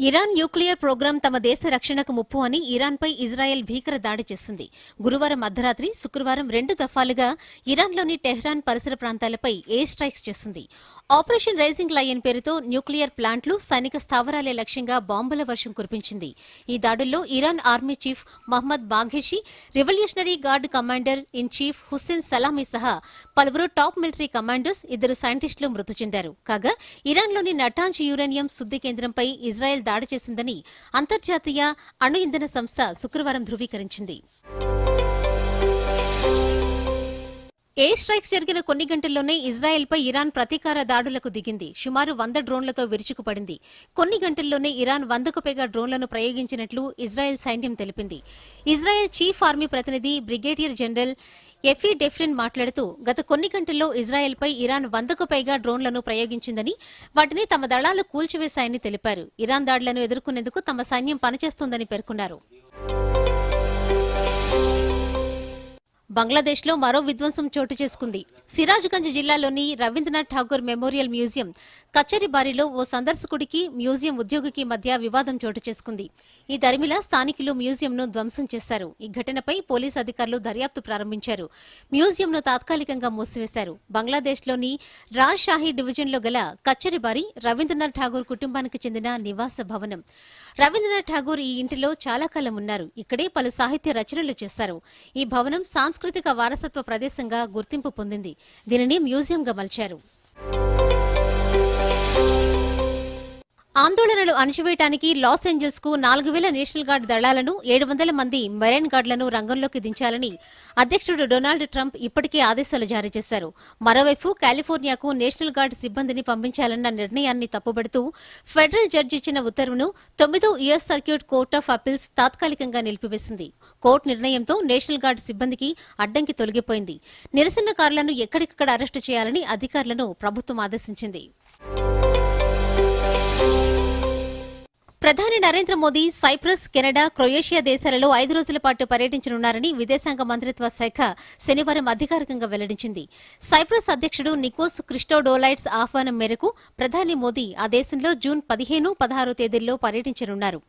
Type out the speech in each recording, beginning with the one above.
Iran nuclear programme తమ దేశ రక్షణకు ముప్పు అని ఇరాన్పై ఇజ్రాయెల్ భీకర దాడి చేసింది. గురువారం అర్ధరాత్రి శుక్రవారం రెండు దఫాలుగా ఇరాన్లోని టెహ్రాన్ పరిసర ప్రాంతాలపై ఎయిర్ స్ట్రైక్స్ చేసింది. ఆపరేషన్ రైజింగ్ లయన్ పేరుతో న్యూక్లియర్ ప్లాంట్లు స్థానిక స్థావరాలే లక్ష్యంగా బాంబుల వర్షం కురిపించింది. ఈ దాడుల్లో Iran army chief Mohammad బాఘేషి revolutionary guard commander in chief Hussein Salami సహా పలువురు టాప్ మిలిటరీ కమాండర్స్ ఇద్దరు సైంటిస్టులు మృతి చెందారు. కాగా ఇరాన్లోని నటాంజ్ యురేనియం శుద్ధి కేంద్రంపై ఇజ్రాయెల్ దాడి చేసిందని అంతర్జాతీయ అణు ఇంధన సంస్థ శుక్రవారం ధృవీకరించింది. ఎయిర్ స్ట్రైక్స్ జరిగిన కొన్ని గంటల్లోనే ఇజ్రాయెల్పై ఇరాన్ ప్రతీకార దాడులకు దిగింది. సుమారు వంద డ్రోన్లతో విరుచుకుపడింది కొన్ని గంటల్లోనే ఇరాన్ వందకు పైగా డ్రోన్లను ప్రయోగించినట్లు ఇజ్రాయెల్ సైన్యం తెలిపింది. ఇజ్రాయెల్ చీఫ్ ఆర్మీ ప్రతినిధి బ్రిగేడియర్ జనరల్ ఎఫీ డెఫ్రిన్ మాట్లాడుతూ గత కొన్ని గంటల్లో ఇజ్రాయెల్పై ఇరాన్ వందకు పైగా డ్రోన్లను ప్రయోగించిందని వాటిని తమ దళాలు కూల్చివేశాయని తెలిపారు. ఇరాన్ దాడులను ఎదుర్కొనేందుకు తమ సైన్యం పనిచేస్తోందని పేర్కొన్నారు. బంగ్లాదేశ్లో మరో విధ్వంసం చోటు చేసుకుంది. సిరాజ్గంజ్ జిల్లాలోని రవీంద్రనాథ్ ఠాగూర్ మెమోరియల్ మ్యూజియం కచ్చరిబారిలో ఓ సందర్శకుడికి మ్యూజియం ఉద్యోగికి మధ్య వివాదం చోటు చేసుకుంది. ఈ దరిమిలా స్థానికులు మ్యూజియంను ధ్వంసం చేశారు. ఈ ఘటనపై పోలీసు అధికారులు దర్యాప్తు ప్రారంభించారు. మ్యూజియంను తాత్కాలికంగా మూసివేశారు. బంగ్లాదేశ్లోని రాజ్ షాహీ డివిజన్లో గల కచ్చరిబారి రవీంద్రనాథ్ ఠాగూర్ కుటుంబానికి చెందిన నివాస భవనం. రవీంద్రనాథ్ ఠాగూర్ ఈ ఇంటిలో చాలా కాలం ఉన్నారు. ఇక్కడే పలు సాహిత్య రచనలు చేశారు. ఈ భవనం సాంస్కృతిక వారసత్వ ప్రదేశంగా గుర్తింపు పొందింది. దీనిని మ్యూజియంగా మలిచారు. ఆందోళనలు అణచివేయడానికి లాస్ ఏంజల్స్కు నాలుగు వేల నేషనల్ గార్డ్ దళాలను ఏడు వందల మంది మెరైన్ గార్డులను రంగంలోకి దించాలని అధ్యక్షుడు డొనాల్డ్ ట్రంప్ ఇప్పటికే ఆదేశాలు జారీ చేశారు. మరోవైపు కాలిఫోర్నియాకు నేషనల్ గార్డ్ సిబ్బందిని పంపించాలన్న నిర్ణయాన్ని తప్పుబడుతూ ఫెడరల్ జడ్జి ఇచ్చిన ఉత్తర్వును తొమ్మిదో US circuit court of appeals తాత్కాలికంగా నిలిపివేసింది. కోర్టు నిర్ణయంతో నేషనల్ గార్డ్ సిబ్బందికి అడ్డంకి తొలగిపోయింది. నిరసనకారులను ఎక్కడికక్కడ అరెస్టు చేయాలని అధికారులను ప్రభుత్వం ఆదేశించింది. ప్రధాని Narendra Modi Cyprus Canada Croatia దేశాలలో ఐదు రోజుల పాటు పర్యటించనున్నారని విదేశాంగ మంత్రిత్వ శాఖ శనివారం అధికారికంగా వెల్లడించింది. సైప్రస్ అధ్యక్షుడు నికోస్ క్రిస్టోడోలైట్స్ ఆహ్వానం మేరకు ప్రధాని మోదీ ఆ దేశంలో జూన్ పదిహేను పదహారు తేదీల్లో పర్యటించనున్నారు.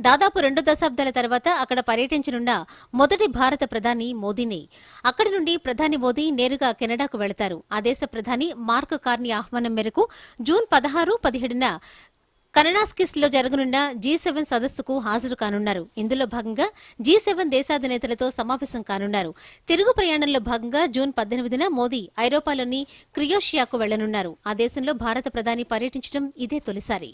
దాదాపు రెండు దశాబ్దాల తర్వాత అక్కడ పర్యటించనున్న మొదటి భారత ప్రధాని మోదీనే. అక్కడి నుండి ప్రధాని మోదీ నేరుగా కెనడాకు వెళతారు. ఆ దేశ ప్రధాని మార్క్ కార్ని ఆహ్వానం మేరకు జూన్ పదహారు పదిహేడున కనడాస్కిస్లో జరగనున్న జీ సెవెన్ సదస్సుకు హాజరు కానున్నారు. ఇందులో భాగంగా జీ సెవెన్ దేశాధినేతలతో సమావేశం కానున్నారు. తిరుగు ప్రయాణంలో భాగంగా జూన్ పద్దెనిమిదిన మోదీ ఐరోపాలోని క్రియోషియాకు వెళ్ళనున్నారు ఆ దేశంలో భారత ప్రధాని పర్యటించడం ఇదే తొలిసారి.